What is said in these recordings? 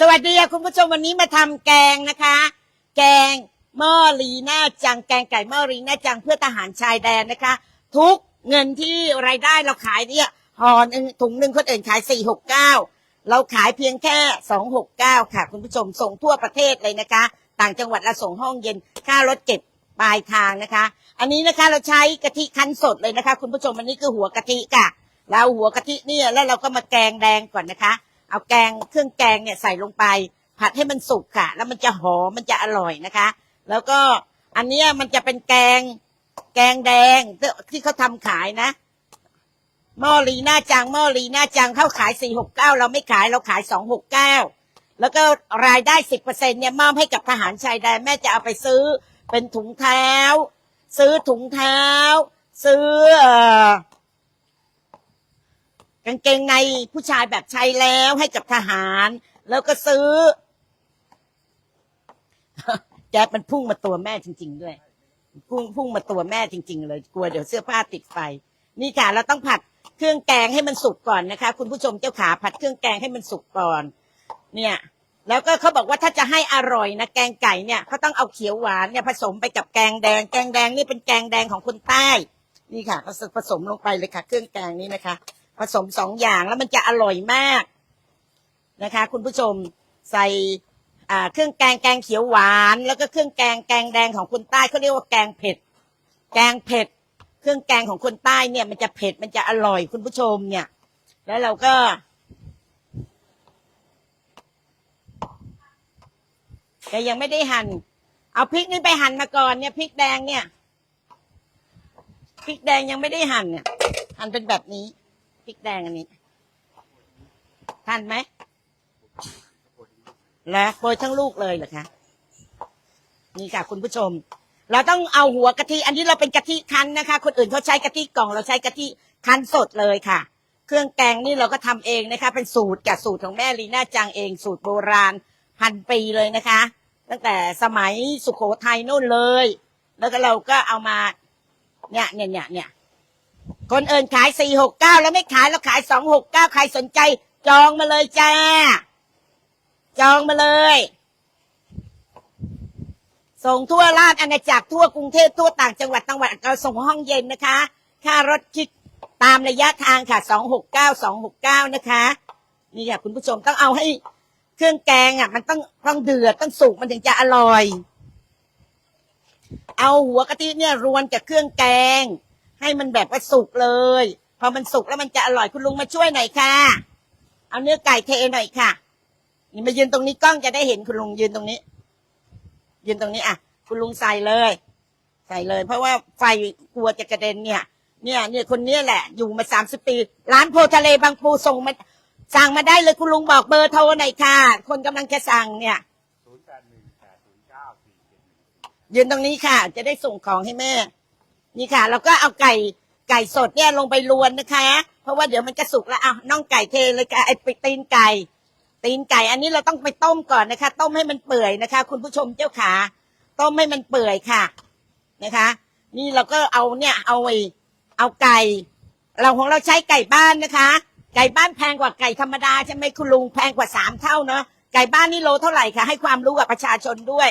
สวัสดีค่ะคุณผู้ชมวันนี้มาทำแกงนะคะ แกงหม้อลีหน้าจังแกงไก่หม้อลีหน้าจังเพื่อทหารชายแดนนะคะ ทุกเงินที่รายได้เราขายเนี่ยห่อนึงถุงหนึ่งคนอื่นขายสี่หกเก้าเราขายเพียงแค่สองหกเก้าค่ะ คุณผู้ชมส่งทั่วประเทศเลยนะคะ ต่างจังหวัดละส่งห้องเย็นค่ารถเก็บปลายทางนะคะ อันนี้นะคะเราใช้กะทิคั้นสดเลยนะคะ คุณผู้ชมอันนี้คือหัวกะทิค่ะแล้วหัวกะทิเนี่ยแล้วเราก็มาแกงแดงก่อนนะคะ เอาแกงเครื่องแกงเนี่ยใส่ลงไป ผัดให้มันสุกค่ะ แล้วมันจะหอมมันจะอร่อยนะคะ แล้วก็อันเนี้ยมันจะเป็นแกง แกงแดงที่เขาทำขายนะหม้อลีหน้าจังหม้อลีหน้าจังเขาขายสี่หกเก้าเราไม่ขายเราขายสองหกเก้าแล้วก็รายได้สิบเปอร์เซ็นเนี่ยมอบให้กับทหารชายแดนแม่จะเอาไปซื้อเป็นถุงเท้า ซื้อถุงเท้า ซื้อเอ่อ กางเกงในผู้ชายแบบใช้แล้วให้กับทหาร แล้วก็ซื้อแจ๊บมันพุ่งมาตัวแม่จริง ๆ ด้วยพุ่งพุ่งมาตัวแม่จริง ๆ เลยกลัวเดี๋ยวเสื้อผ้าติดไฟ นี่ค่ะเราต้องผัดเครื่องแกงให้มันสุกก่อนนะคะ คุณผู้ชมเจ้าขาผัดเครื่องแกงให้มันสุกก่อน เนี่ย แล้วก็เขาบอกว่าถ้าจะให้อร่อยนะแกงไก่เนี่ยเขาต้องเอาเขียวหวานเนี่ยผสมไปกับแกงแดง แกงแดงนี่เป็นแกงแดงของคนใต้ นี่ค่ะเขาผสมลงไปเลยค่ะ เครื่องแกงนี้นะคะ ผสมสองอย่างแล้วมันจะอร่อยมากนะคะ คุณผู้ชมใส่เครื่องแกงแกงเขียวหวาน แล้วก็เครื่องแกงแกงแดงของคนใต้เขาเรียกว่าแกงเผ็ด แกงเผ็ด เครื่องแกงของคนใต้เนี่ย มันจะเผ็ดมันจะอร่อยคุณผู้ชมเนี่ย แล้วเราก็ แต่ยังไม่ได้หัน่นเอาพริกนี่ไปหั่นมาก่อนเนี่ยพริกแดงเนี่ยพริกแดงยังไม่ได้หั่นเนี่ยหั่นเป็นแบบนี้ พริกแดงอันนี้ทันไหมแล้วโปรยทั้งลูกเลยเหรอคะนี่ค่ะคุณผู้ชม เราต้องเอาหัวกะทิ อันนี้เราเป็นกะทิคั้นนะคะ คนอื่นเขาใช้กะทิกล่องเราใช้กะทิคั้นสดเลยค่ะ เครื่องแกงนี่เราก็ทำเองนะคะ เป็นสูตรจากสูตรของแม่ลีน่าจังเอง สูตรโบราณพันปีเลยนะคะ ตั้งแต่สมัยสุโขทัยนู่นเลย แล้วก็เราก็เอามาเนี่ยเนี่ยเนี่ยเนี่ย คนอื่นขายสี่หกเก้าแล้วไม่ขายเราขายสองหกเก้าใครสนใจ จองมาเลยจ้า จองมาเลย ส่งทั่วราชอาณาจักรทั่วกรุงเทพทั่วต่างจังหวัดจังหวัดเราส่งห้องเย็นนะคะ ค่ารถคิดตามระยะทางค่ะสองหกเก้าสองหกเก้านะคะนี่ค่ะคุณผู้ชมต้องเอาให้เครื่องแกงอะ มันต้องต้องเดือดต้องสุกมันถึงจะอร่อย เอาหัวกะทิเนี่ยรวนกับเครื่องแกง ให้มันแบบว่าสุกเลย พอมันสุกแล้วมันจะอร่อยคุณลุงมาช่วยหน่อยค่ะ เอาเนื้อไก่เทหน่อยค่ะ นี่มายืนตรงนี้กล้องจะได้เห็นคุณลุงยืนตรงนี้ ยืนตรงนี้อะ คุณลุงใส่เลย ใส่เลย เพราะว่าไฟกลัวจะกระเด็นเนี่ย เนี่ย เนี่ยคนเนี้ยแหละ อยู่มาสามสิบปี ร้านโพทะเลบางปูส่งมาสั่งมาได้เลยคุณลุงบอกเบอร์โทรหน่อยค่ะ คนกำลังจะสั่งเนี่ย ศูนย์แปดหนึ่งแปดศูนย์เก้าสี่เจ็ดหนึ่ง ยืนตรงนี้ค่ะ จะได้ส่งของให้แม่ นี่ค่ะแล้วก็เอาไก่ไก่สดเนี่ยลงไปรวนนะคะ เพราะว่าเดี๋ยวมันจะสุกแล้วเอาน่องไก่เทเลยค่ะไอ้ปตีนไก่ ตีนไก่อันนี้เราต้องไปต้มก่อนนะคะ ต้มให้มันเปื่อยนะคะ คุณผู้ชมเจ้าขาต้มให้มันเปื่อยค่ะนะคะ นี่เราก็เอาเนี่ยเอาไอ้เอาไก่ เราของเราใช้ไก่บ้านนะคะ ไก่บ้านแพงกว่าไก่ธรรมดาใช่ไหมคุณลุงแพงกว่าสามเท่าเนาะไก่บ้านนี่โลเท่าไหร่คะให้ความรู้กับประชาชนด้วย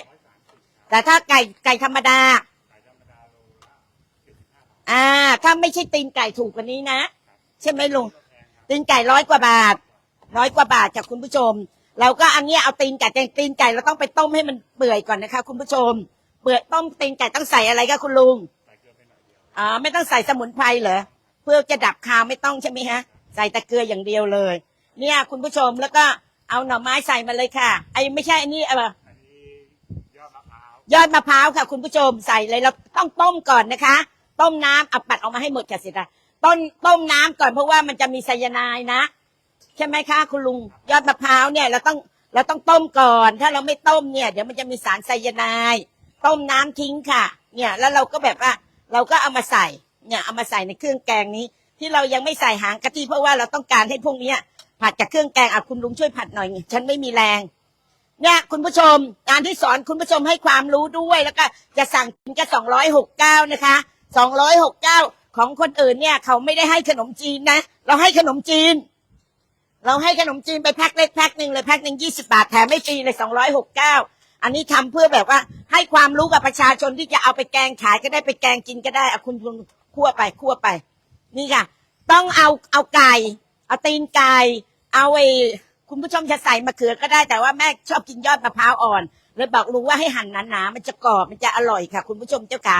แต่ถ้าไก่ไก่ธรรมดาโลละเจ็ดสิบห้าบาท อ่า ถ้าไม่ใช่ตีนไก่ถูกกว่านี้นะ ใช่ไหมลุงแพงครับตีนไก่ร้อยกว่าบาท ร้อยกว่าบาทจากคุณผู้ชม เราก็อันเนี้ยเอาตีนไก่แต่ตีนไก่เราต้องไปต้มให้มันเปื่อยก่อนนะคะ คุณผู้ชม เปื่อยต้มตีนไก่ต้องใส่อะไรคะคุณลุงใส่เกลือไปหน่อยเดียวอ่าไม่ต้องใส่สมุนไพรเหรอ เพื่อจะดับคาวไม่ต้องใช่ไหมฮะ ใส่แต่เกลืออย่างเดียวเลย เนี่ยคุณผู้ชมแล้วก็เอาหน่อไม้ใส่มาเลยค่ะ ไอ้ไม่ใช่อันนี้เอออันนี้ยอดมะพร้าวยอดมะพร้าวค่ะ คุณผู้ชมใส่เลยเราต้องต้มก่อนนะคะ ต้มน้ำเอาปัดออกมาให้หมดค่ะสิตาต้นต้มน้ำก่อนเพราะว่ามันจะมีไซยาไนด์นะ ใช่ไหมคะคุณลุงยอดมะพร้าวเนี่ยเราต้องเราต้องต้มก่อน ถ้าเราไม่ต้มเนี่ย เดี๋ยวมันจะมีสารไซยาไนด์ต้มน้ำทิ้งค่ะ เนี่ยแล้วเราก็แบบว่า เราก็เอามาใส่เนี่ยเอามาใส่ในเครื่องแกงนี้ ที่เรายังไม่ใส่หางกะทิเพราะว่าเราต้องการให้พวกเนี้ยผัดกับเครื่องแกงอะคุณลุงช่วยผัดหน่อยฉันไม่มีแรง เนี่ยคุณผู้ชมงานที่สอนคุณผู้ชมให้ความรู้ด้วยแล้วก็จะสั่งกินก็สองร้อยหกเก้านะคะ สองร้อยหกเก้าของคนอื่นเนี่ย เขาไม่ได้ให้ขนมจีนนะ เราให้ขนมจีน เราให้ขนมจีนไปแพ็คเล็กแพ็คหนึ่งเลยแพ็คหนึ่งยี่สิบาทแถมไม่ฟรีเลยสองร้อยหกเก้าอันนี้ทำเพื่อแบบว่า ให้ความรู้กับประชาชนที่จะเอาไปแกงขายก็ได้ไปแกงกินก็ได้เอาคุณคุณคั่วไปคั่วไป นี่ค่ะ ต้องเอาเอาไก่เอาตีนไก่เอาไอ้คุณผู้ชมจะใส่มะเขือก็ได้แต่ว่าแม่ชอบกินยอดมะพร้าวอ่อน เลยบอกลุงว่าให้หั่นหนาๆมันจะกรอบมันจะอร่อยค่ะ คุณผู้ชมเจ้าค่ะ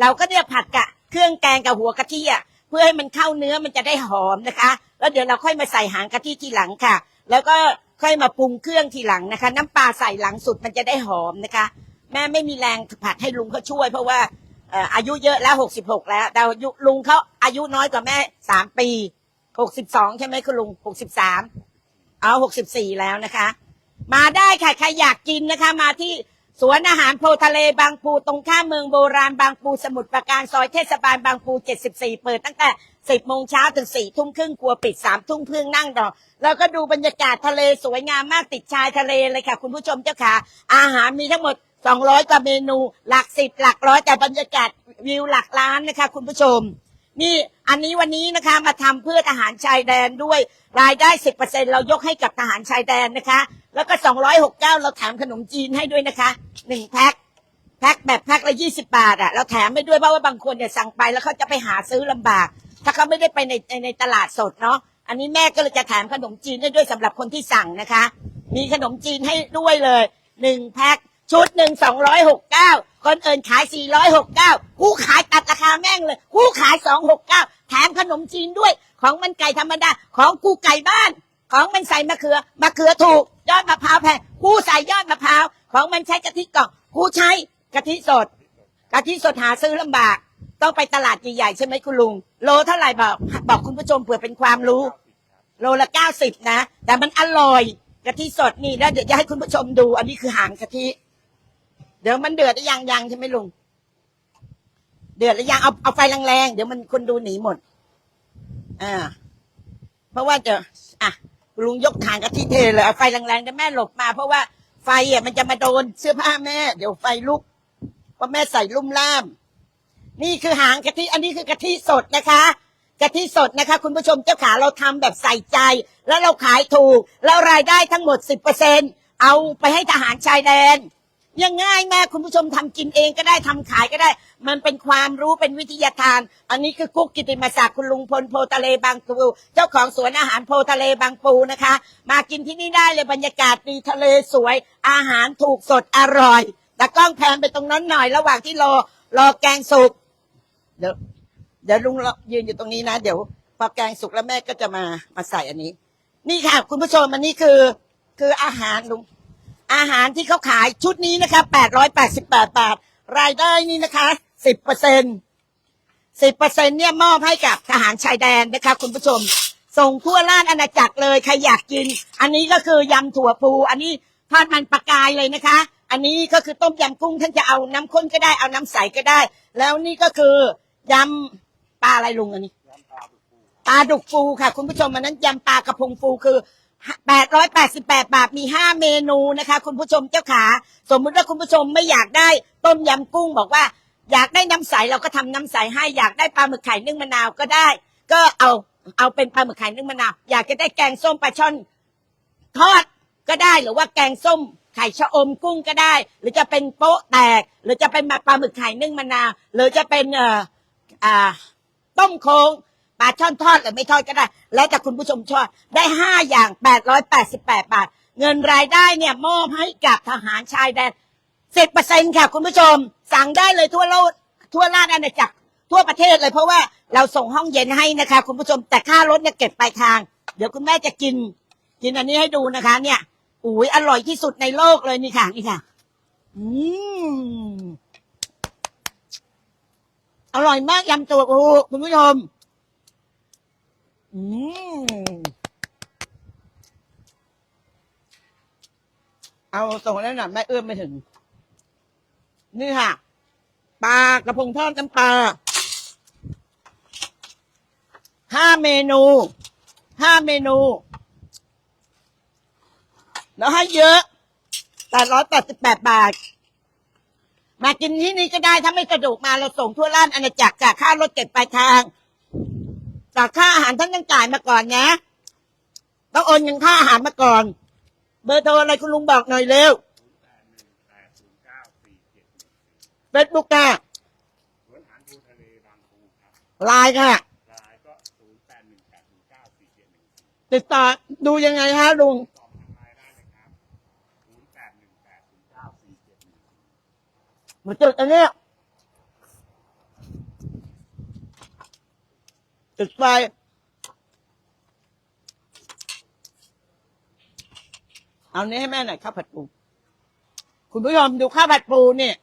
เราก็เนี่ยผัดกะเครื่องแกงกับหัวกะทิอะเพื่อให้มันเข้าเนื้อมันจะได้หอมนะคะ แล้วเดี๋ยวเราค่อยมาใส่หางกะทิทีหลังค่ะ แล้วก็ค่อยมาปรุงเครื่องทีหลังนะคะ น้ำปลาใส่หลังสุดมันจะได้หอมนะคะ แม่ไม่มีแรงผัดให้ลุงเขาช่วย เพราะว่าเอ่ออายุเยอะแล้วหกสิบหกแล้ว แต่อายุลุงเขาอายุน้อยกว่าแม่สามปีหกสิบสองใช่ไหมคุณลุงหกสิบสามเอาหกสิบสี่แล้วนะคะ มาได้ค่ะใครอยากกินนะคะ มาที่สวนอาหารโพทะเลบางปูตรงข้ามเมืองโบราณบางปูสมุทรปราการซอยเทศบาลบางปู 74 เปิดตั้งแต่ 10 โมงเช้าถึง 4 ทุ่มครึ่งครัวปิด 3 ทุ่มครึ่งนั่งดอแล้วก็ดูบรรยากาศทะเลสวยงามมากติดชายทะเลเลยค่ะ คุณผู้ชมเจ้าค่ะ อาหารมีทั้งหมด 200 กว่าเมนู หลักสิบหลักร้อยแต่บรรยากาศวิวหลักล้านนะคะ คุณผู้ชม นี่อันนี้วันนี้นะคะมาทำเพื่อทหารชายแดนด้วย รายได้10%เปอร์เซนเรายกให้กับทหารชายแดนนะคะ แล้วก็269เก้าเราแถมขนมจีนให้ด้วยนะคะหนึ่งแพ็คแพ็คแบบแพ็คละ20บาทอะเราแถมให้ด้วยเพราะว่าบางคนเนี่ยสั่งไปแล้วเขาจะไปหาซื้อลำบาก ถ้าเขาไม่ได้ไปในในในตลาดสดเนาะอันนี้แม่ก็เลยจะแถมขนมจีนให้ด้วยสำหรับคนที่สั่งนะคะ มีขนมจีนให้ด้วยเลยหนึ่งแพ็คชุดหนึ่งสองร้อยหกเก้า คนอื่นขายสี่ร้อยหกเก้ากูขายตัดราคาแม่งเลย กูขายสองหกเก้าแถมขนมจีนด้วย ของมันไก่ธรรมดา ของกูไก่บ้าน ของมันใส่มะเขือ มะเขือถูก ยอดมะพร้าวแพง กูใส่ยอดมะพร้าว ของมันใช้กะทิกล่อง กูใช้กะทิสด กะทิสดหาซื้อลำบาก ต้องไปตลาดใหญ่ๆใช่ไหมคุณลุง โลเท่าไหร่บอก บอกคุณผู้ชมเผื่อเป็นความรู้ โลละเก้าสิบนะ แต่มันอร่อย กะทิสดนี่แล้วเดี๋ยวจะให้คุณผู้ชมดู อันนี้คือหางกะทิ เดี๋ยวมันเดือดหรือยังยังใช่ไหมลุง เดือดหรือยังเอาเอาไฟแรงๆเดี๋ยวมันคนดูหนีหมด อ่า เพราะว่าจะอะลุงยกหางกะทิเทเลยเอาไฟแรงๆแต่แม่หลบมา เพราะว่าไฟอะมันจะมาโดนเสื้อผ้าแม่ เดี๋ยวไฟลุกเพราะแม่ใส่ลุ่มล่าม นี่คือหางกะทิอันนี้คือกะทิสดนะคะกะทิสดนะคะ คุณผู้ชมเจ้าขาเราทำแบบใส่ใจ แล้วเราขายถูก แล้วรายได้ทั้งหมดสิบเปอร์เซ็นเอาไปให้ทหารชายแดน ยังง่ายแม่คุณผู้ชมทำกินเองก็ได้ทำขายก็ได้ มันเป็นความรู้เป็นวิทยาทาน อันนี้คือกุ๊กกิติมาศักดิ์คุณลุงพลโพทะเลบางปูเจ้าของสวนอาหารโพทะเลบางปูนะคะ มากินที่นี่ได้เลยบรรยากาศดีทะเลสวย อาหารถูกสดอร่อยแต่กล้องแพนไปตรงนั้นหน่อยระหว่างที่รอรอแกงสุกเดี๋ยวเดี๋ยวลุงยืนอยู่ตรงนี้นะ เดี๋ยวพอแกงสุกแล้วแม่ก็จะมามาใส่อันนี้ นี่ค่ะ คุณผู้ชมอันนี้คือ คืออาหารลุง อาหารที่เขาขายชุดนี้นะคะแปดร้อยแปดสิบแปดบาท รายได้นี่นะคะสิบเปอร์เซ็นสิบเปอร์เซ็นต์เนี่ยมอบให้กับทหารชายแดนนะคะ คุณผู้ชม ส่งทั่วราชอาณาจักรเลย ใครอยากกิน อันนี้ก็คือยำถั่วพูอันนี้ทอดมันปลากายเลยนะคะ อันนี้ก็คือต้มยำกุ้งท่านจะเอาน้ำข้นก็ได้เอาน้ำใสก็ได้ แล้วนี่ก็คือยำปลาอะไรลุงอันนี้ปลาดุกปูปลาดุกฟูค่ะ คุณผู้ชมอันนั้นยำปลากระพงฟูคือ 888 บาทมี 5 เมนูนะคะ คุณผู้ชมเจ้าขา สมมุติว่าคุณผู้ชมไม่อยากได้ต้มยำกุ้งบอกว่า อยากได้น้ำใสเราก็ทำน้ำใสให้อยากได้ปลาหมึกไข่นึ่งมะนาวก็ได้ ก็เอาเอาเป็นปลาหมึกไข่นึ่งมะนาวอยากจะได้แกงส้มปลาช่อนทอดก็ได้หรือว่าแกงส้มไข่ชะอมกุ้งก็ได้ หรือจะเป็นโป๊ะแตก หรือจะเป็นปลาหมึกไข่นึ่งมะนาวหรือจะเป็นเอ่ออ่าต้มโค้ง ปลาช่อนทอดหรือไม่ทอดก็ได้ แล้วแต่คุณผู้ชมชอบได้ห้าอย่างแปดร้อยแปดสิบแปดบาท เงินรายได้เนี่ยมอบให้กับทหารชายแดนสิบเปอร์เซ็นค่ะคุณผู้ชม สั่งได้เลยทั่วโลกทั่วราชอาณาจักรทั่วประเทศเลยเพราะว่าเราส่งห้องเย็นให้นะคะ คุณผู้ชมแต่ค่ารถเนี่ยเก็บปลายทาง เดี๋ยวคุณแม่จะกิน กินอันนี้ให้ดูนะคะเนี่ยอุ้ยอร่อยที่สุดในโลกเลยนี่ค่ะนี่ค่ะ อืมอร่อยมากยำตัวปูคุณผู้ชม อืมเอาส่งแล้วหน่อยแม่เอื้อมไม่ถึง นี่ค่ะปลากระพงทอดน้ำปลาห้าเมนูห้าเมนู แล้วให้เยอะแปดร้อยแปดสิบแปดบาท มากินที่นี่ก็ได้ถ้าไม่สะดวกมาเราส่งทั่วร้านอาณาจักรจากค่ารถเก็บปลายทาง จากค่าอาหารท่านต้องจ่ายมาก่อนนะต้องโอนเงินค่าอาหารมาก่อน เบอร์โทรอะไรคุณลุงบอกหน่อยเร็วเฟซบุ๊กค่ะสวนหารปูทะเลบางปูครับไลน์ค่ะรายก็ศูนย์แปดหนึ่งแปดศูนย์เก้าสี่เจ็ดหนึ่งติดต่อดูยังไงฮะลุงตอบทางไลน์ได้เลยครับศูนย์แปดหนึ่งแปดศูนย์เก้าสี่เจ็ดหนึ่งมาจุดอันเนี้ย จุดไฟเอานี้ให้แม่หน่อยข้าวผัดปู คุณผู้ชมดูข้าวผัดปูเนี่ย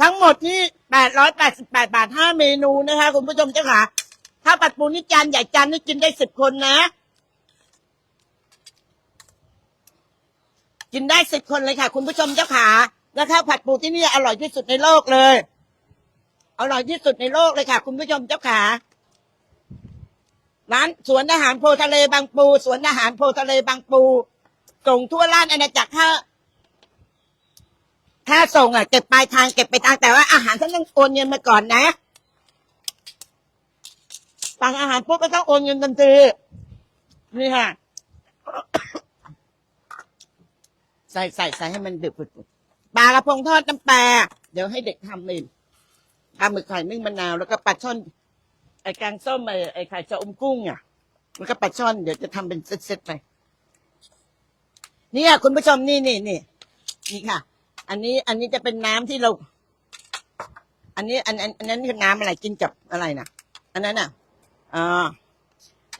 ทั้งหมดนี่แปดร้อยแปดสิบแปดบาทห้าเมนูนะคะ คุณผู้ชมเจ้าค่ะข้าวผัดปูนี่จานใหญ่จานนี่กินได้สิบคนนะ กินได้สิบคนเลยค่ะ คุณผู้ชมเจ้าขาแล้วข้าวผัดปูที่นี่อร่อยที่สุดในโลกเลย อร่อยที่สุดในโลกเลยค่ะ คุณผู้ชมเจ้าขา ร้านสวนอาหารโพทะเลบางปู สวนอาหารโพทะเลบางปู ส่งทั่วราชอาณาจักรถ้าถ้าส่งอะเก็บปลายทางเก็บไปทางแต่ว่าอาหารท่านต้องโอนเงินมาก่อนนะสั่งอาหารปุ๊บก็ต้องโอนเงินทันทีนี่ค่ะ ใส่ใส่ใส่ให้มันดึบปุดปลากระพงทอดน้ำปลาเดี๋ยวให้เด็กทำเองปลาหมึกไข่นึ่งมะนาวแล้วก็ปลาช่อน อ้แกงส้มไอ้ไอ้ไข่จะอมกุ้งอะแล้วก็ปลาช่อนเดี๋ยวจะทำเป็นเซตๆไปนี่ยคุณผู้ชมนี่นี่นี่นี่ค่ะ อันนี้อันนี้จะเป็นน้ำที่เรา อันนี้อันอันอันนั้นคือน้ำอะไรกินกับอะไรนะอันนั้นอะอ่า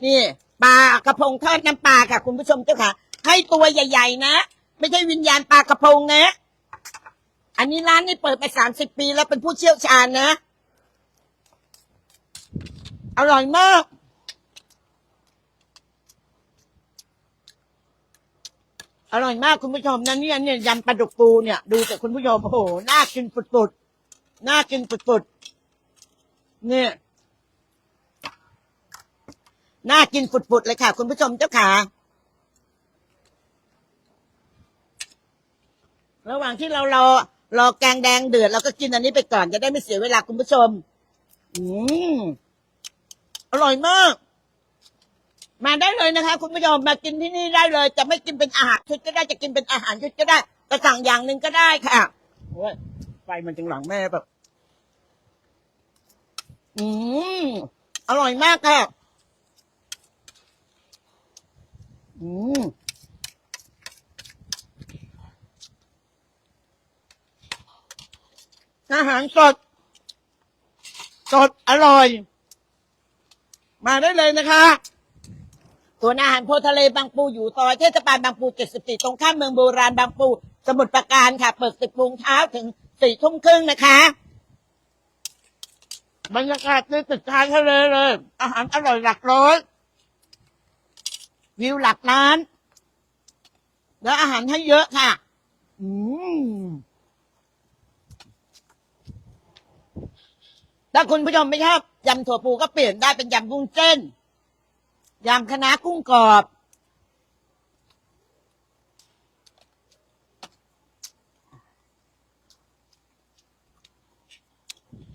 นี่ปลากระพงทอดน้ำปลาค่ะ คุณผู้ชมเจ้าค่ะ ให้ตัวใหญ่ ๆ นะไม่ใช่วิญญาณปลากระพงนะ อันนี้ร้านนี้เปิดมาสามสิบปีแล้วเป็นผู้เชี่ยวชาญนะ อร่อยมาก อร่อยมากคุณผู้ชมนะเนี่ยเนี่ยยำปลาดุกปูเนี่ย ดูแต่คุณผู้ชมโอ้โหน่ากินปุดๆน่ากินปุดๆเนี่ยน่ากินปุดๆเลยค่ะ คุณผู้ชมเจ้าขาระหว่างที่เรารอรอแกงแดงเดือดเราก็กินอันนี้ไปก่อนจะได้ไม่เสียเวลาคุณผู้ชม อืม อร่อยมาก มาได้เลยนะคะ คุณผู้ชมมากินที่นี่ได้เลย จะไม่กินเป็นอาหารชุดก็ได้จะกินเป็นอาหารชุดก็ได้จะสั่งอย่างหนึ่งก็ได้ค่ะโอ้ยไฟมันจึงหลังแม่แบบอืมอร่อยมากค่ะอืมอาหารสด สดอร่อย มาได้เลยนะคะส่วนอาหารโพทะเลบางปูอยู่ซอยเทศบาลบางปู 74 ตรงข้ามเมืองโบราณบางปู สมุทรปราการค่ะ เปิดสิบโมงเช้าถึงสี่ทุ่มครึ่งนะคะ บรรยากาศในตึกชายทะเลเลย อาหารอร่อยหลักร้อย วิวหลักล้าน แล้วอาหารให้เยอะค่ะ อืม ถ้าคุณผู้ชมไม่ชอบยำถั่วปูก็เปลี่ยนได้เป็นยำกุ้งเส้นยำคณะกุ้งกรอบ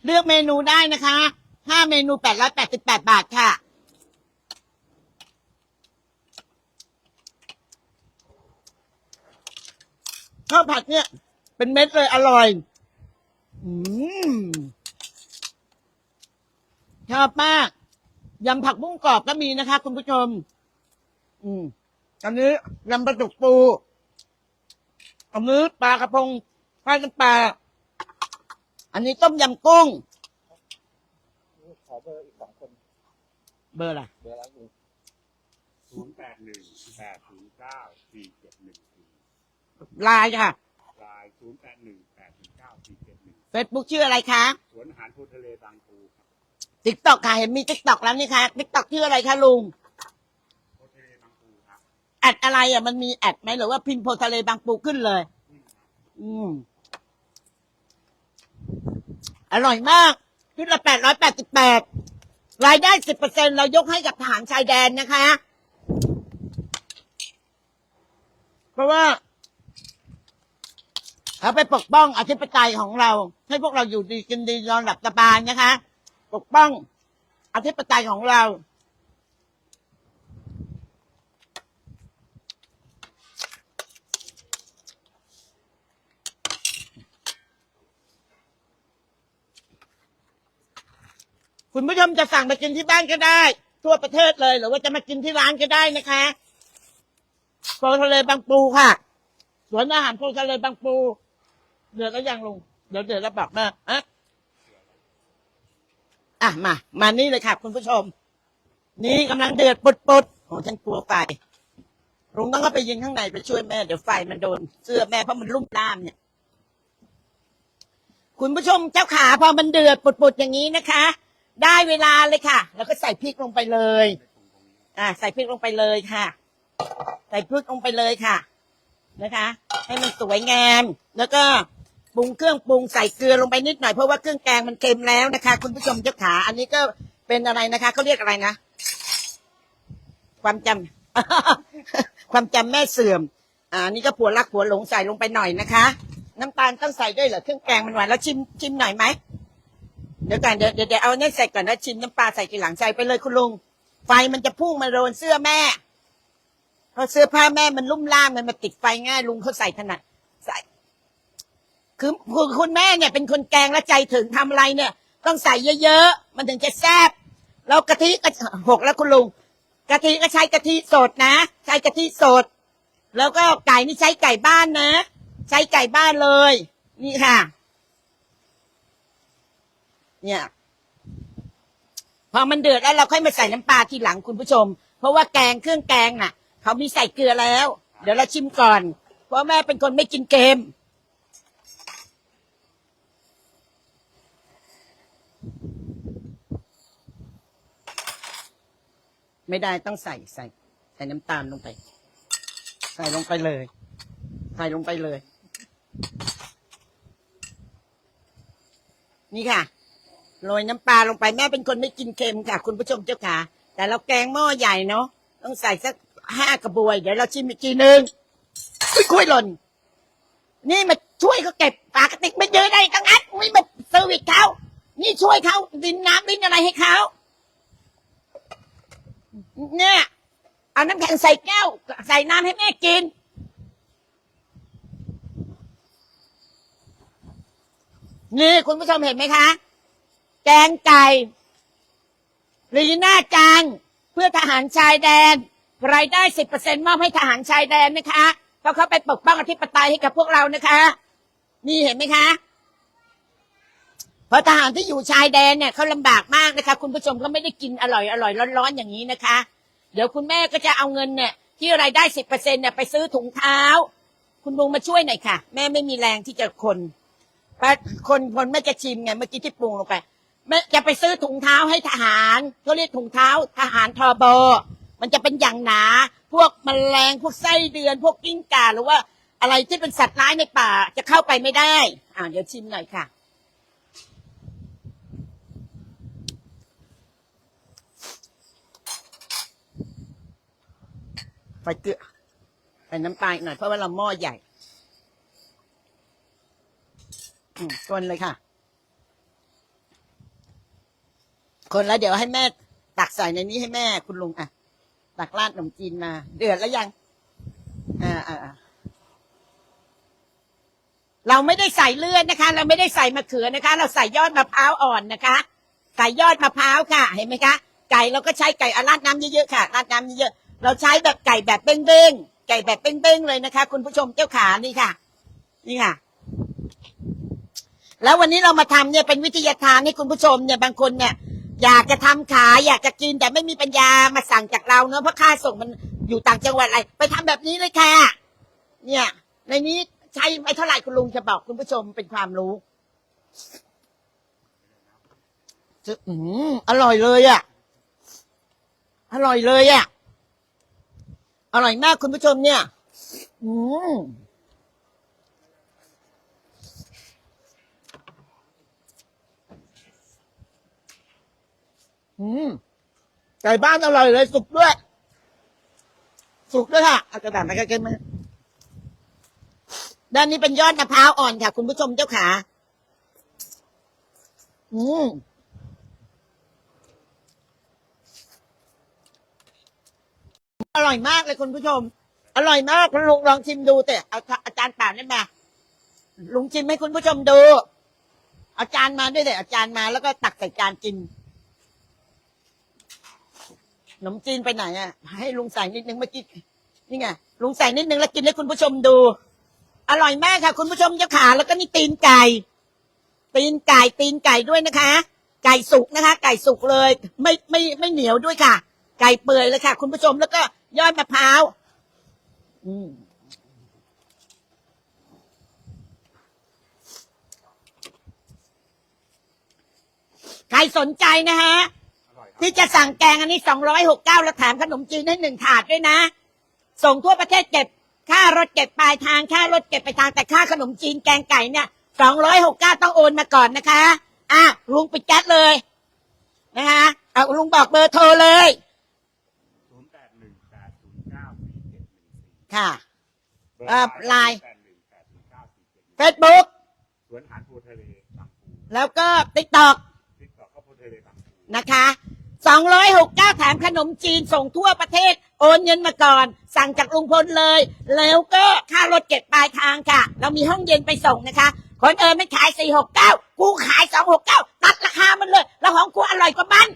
เลือกเมนูได้นะคะห้าเมนูแปดร้อยแปดสิบแปดบาทค่ะข้าวผัดเนี่ย เป็นเม็ดเลยอร่อย อืม ชอบมากยำผักบุ้งกรอบก็มีนะคะ คุณผู้ชม อืมอันนี้ยำปลาดุกปูอันนี้ปลากระพงทอดน้ำปลาอันนี้ต้มยำกุ้ง ขอเบอร์อีกสองคน เบอร์อะไรเบอร์แล้วลุงศูนย์แปดหนึ่งแปดศูนย์เก้าสี่เจ็ดหนึ่งสี่ไลน์ค่ะรายศูนย์แปดหนึ่งแปดศูนย์เก้าสี่เจ็ดหนึ่งเฟซบุ๊กชื่ออะไรคะ สวนอาหารปูทะเลบางปูครับ ติ๊กต็อกค่ะ เห็นมีติ๊กต็อกแล้วนี่ค่ะติ๊กต็อกชื่ออะไรคะลุงแอดอะไรอะมันมีแอดไหมหรือว่าพิมพ์โพทะเลบางปูขึ้นเลย อืม อร่อยมากชุดละแปดร้อยแปดสิบแปดรายได้สิบเปอร์เซ็นเรายกให้กับทหารชายแดนนะคะ เพราะว่าเขาไปปกป้องอธิปไตยของเรา ให้พวกเราอยู่ดีกินดีนอนหลับสบายนะคะ ปกป้องอธิปไตยของเรา คุณผู้ชมจะสั่งไปกินที่บ้านก็ได้ ทั่วประเทศเลย หรือว่าจะมากินที่ร้านก็ได้นะคะโพทะเลบางปูค่ะ สวนอาหารโพทะเลบางปู เดือดแล้วยังลง เดี๋ยวเดือดแล้วบอกแม่อะ อะมา มานี่เลยค่ะคุณผู้ชม นี่กำลังเดือดปุดปุดๆโอ้ฉันกลัวไฟลุงต้องเข้าไปยิงข้างในไปช่วยแม่เดี๋ยวไฟมันโดน เสื้อแม่เพราะมันลุ่มล่ามเนี่ย คุณผู้ชมเจ้าขาพอมันเดือดปุดๆอย่างนี้นะคะ ได้เวลาเลยค่ะ แล้วก็ใส่พริกลงไปเลย อ่า ใส่พริกลงไปเลยค่ะ ใส่พริกลงไปเลยค่ะ นะคะ ให้มันสวยงามแล้วก็ ปรุงเครื่องปรุงใส่เกลือลงไปนิดหน่อยเพราะว่าเครื่องแกงมันเค็มแล้วนะคะ คุณผู้ชมเจ้าขาอันนี้ก็เป็นอะไรนะคะเขาเรียกอะไรนะ ความจำความจำแม่เสื่อม อ่า นี่ก็ผัวรักผัวหลงใส่ลงไปหน่อยนะคะ น้ำตาลต้องใส่ด้วยเหรอเครื่องแกงมันหวานแล้วชิมชิมหน่อยไหมเดี๋ยวก่อนเดี๋ยวเดี๋ยวเอาเนี่ยใส่ก่อนแล้วชิมน้ำปลาใส่ทีหลังใส่ไปเลยคุณลุงไฟมันจะพุ่งมาโดนเสื้อแม่เพราะเสื้อผ้าแม่มันลุ่มล่ามมันมาติดไฟง่ายลุงเขาใส่ถนัด คือคือคุณแม่เนี่ยเป็นคนแกงและใจถึงทำอะไรเนี่ย ต้องใส่เยอะๆ มันถึงจะแซ่บแล้วกะทิก็หกแล้วคุณลุงกะทิก็ใช้กะทิสดนะ ใช้กะทิสด แล้วก็ไก่นี่ใช้ไก่บ้านนะ ใช้ไก่บ้านเลย นี่ค่ะ เนี่ย พอมันเดือดแล้วเราค่อยมาใส่น้ำปลาทีหลังคุณผู้ชม เพราะว่าแกงเครื่องแกงน่ะ เขามีใส่เกลือแล้ว เดี๋ยวเราชิมก่อน เพราะแม่เป็นคนไม่กินเค็ม ไม่ได้ต้องใส่ใส่ ใส่น้ำตาลลงไป ใส่ลงไปเลย ใส่ลงไปเลย นี่ค่ะโรยน้ำปลาลงไปแม่เป็นคนไม่กินเค็มค่ะ คุณผู้ชมเจ้าค่ะ แต่เราแกงหม้อใหญ่เนาะต้องใส่สักห้ากระบวย เดี๋ยวเราชิมอีกทีหนึ่งอุ้ยคุยหล่น นี่มาช่วยเขาเก็บปากกระติกไม่เยอะได้ตั้งอัดไม่มาเซอร์วิสเขานี่ช่วยเขาดินน้ำดินอะไรให้เขา เนี่ยเอาน้ำแข็งใส่แก้ว ใส่น้ำให้แม่กิน นี่คุณผู้ชมเห็นไหมคะ แกงไก่ลีน่าจัง เพื่อทหารชายแดน รายได้สิบเปอร์เซ็นมอบให้ทหารชายแดนนะคะเพราะเขาไปปกป้องอธิปไตยให้กับพวกเรานะคะ นี่เห็นไหมคะเพราะทหารที่อยู่ชายแดนเนี่ยเขาลำบากมากนะคะ คุณผู้ชมก็ไม่ได้กินอร่อยอร่อยร้อนๆอย่างนี้นะคะ เดี๋ยวคุณแม่ก็จะเอาเงินเนี่ย ที่รายได้สิบเปอร์เซ็นเนี่ยไปซื้อถุงเท้า คุณลุงมาช่วยหน่อยค่ะ แม่ไม่มีแรงที่จะคนเพราคนคนแม่จะชิมไงเมื่อกี้ที่ปรุงลงไปแม่จะไปซื้อถุงเท้าให้ทหารเขาเรียกถุงเท้า ทหารทอบอมันจะเป็นอย่างหนา พวกแมลงพวกไส้เดือน พวกกิ้งก่าหรือว่าอะไรที่เป็นสัตว์ร้ายในป่าจะเข้าไปไม่ได้ อ่าเดี๋ยวชิมหน่อยค่ะ ใส่เกลือใส่น้ำตาลหน่อยเพราะว่าเราหม้อใหญ่คนเลยค่ะ คนแล้วเดี๋ยวให้แม่ ตักใส่ในนี้ให้แม่คุณลุงอะ ตักราดขนมจีนมา เดือดแล้วยัง อ่าอ่าเราไม่ได้ใส่เลือดนะคะ เราไม่ได้ใส่มะเขือนะคะ เราใส่ยอดมะพร้าวอ่อนนะคะใส่ยอดมะพร้าวค่ะ เห็นไหมคะ ไก่เราก็ใช้ไก่อาราดน้ำเยอะๆค่ะ ราดน้ำเยอะ เราใช้แบบไก่แบบเบ้งๆไก่แบบเบ้งๆเลยนะคะ คุณผู้ชมเจ้าขานี่ค่ะ นี่ค่ะ แล้ววันนี้เรามาทำเนี่ยเป็นวิทยาทานให้คุณผู้ชมเนี่ยบางคนเนี่ย อยากจะทำขายอยากจะกินแต่ไม่มีปัญญามาสั่งจากเราเนอะเพราะค่าส่งมันอยู่ต่างจังหวัดอะไร ไปทำแบบนี้เลยค่ะ เนี่ย ในนี้ใช้ไม่เท่าไหร่คุณลุงจะบอกคุณผู้ชมเป็นความรู้จะอืมอร่อยเลยอะ่ะ อร่อยเลยอะ่ะ อร่อยมากคุณผู้ชมเนี่ย อืมอืมไก่บ้านอร่อยเลย สุกด้วย สุกด้วยค่ะเอากระดาษมาใกล้ๆมาด้านนี้เป็นยอดมะพร้าวอ่อนค่ะ คุณผู้ชมเจ้าขา อืม อร่อยมากเลยคุณผู้ชม อร่อยมากคุณลุงลองชิมดูแต่เอาอาจารย์ป่านี่มา ลุงชิมให้คุณผู้ชมดูเอาจารย์มาด้วยแต่อาจารย์มาแล้วก็ตักใส่จานกินขนมจีนไปไหนอะ ให้ลุงใส่นิดนึงเมื่อกี้นี่ไงลุงใส่นิดนึงแล้วกินให้คุณผู้ชมดู อร่อยมากค่ะ คุณผู้ชมเจ้าขาแล้วก็นี่ตีนไก่ ตีนไก่ตีนไก่ด้วยนะคะ ไก่สุกนะคะ ไก่สุกเลย ไม่ไม่ไม่เหนียวด้วยค่ะ ไก่เปื่อยเลยค่ะ คุณผู้ชมแล้วก็ ยอดมะพร้าวอืมใครสนใจนะฮะอร่อยครับที่จะสั่งแกงอันนี้สองร้อยหกเก้าแล้วแถมขนมจีนให้หนึ่งถาดด้วยนะ ส่งทั่วประเทศเก็บ ค่ารถเก็บปลายทาง ค่ารถเก็บไปทางแต่ค่าขนมจีนแกงไก่เนี่ยสองร้อยหกเก้าต้องโอนมาก่อนนะคะ อะลุงไปแก๊สเลย นะคะเอาลุงบอกเบอร์โทรเลย ศูนย์แปดหนึ่งแปดศูนย์เก้าสี่เจ็ดหนึ่งสี่ ค่ะเบอร์เอ่อไลน์แปดหนึ่งแปดศูนย์เก้าสี่เจ็ดหนึ่งเฟซบุ๊กสวนอาหารปูทะเลบางปูแล้วก็ติ๊กตอกติดต่อเข้าปูทะเลบางปูนะคะ269แถมขนมจีนส่งทั่วประเทศ โอนเงินมาก่อน สั่งจากลุงพลเลย แล้วก็ค่ารถเก็บปลายทางค่ะ เรามีห้องเย็นไปส่งนะคะ คนเอิญไม่ขาย 469 กูขาย 269 ตัดราคามันเลย แล้วของกูอร่อยกว่ามัน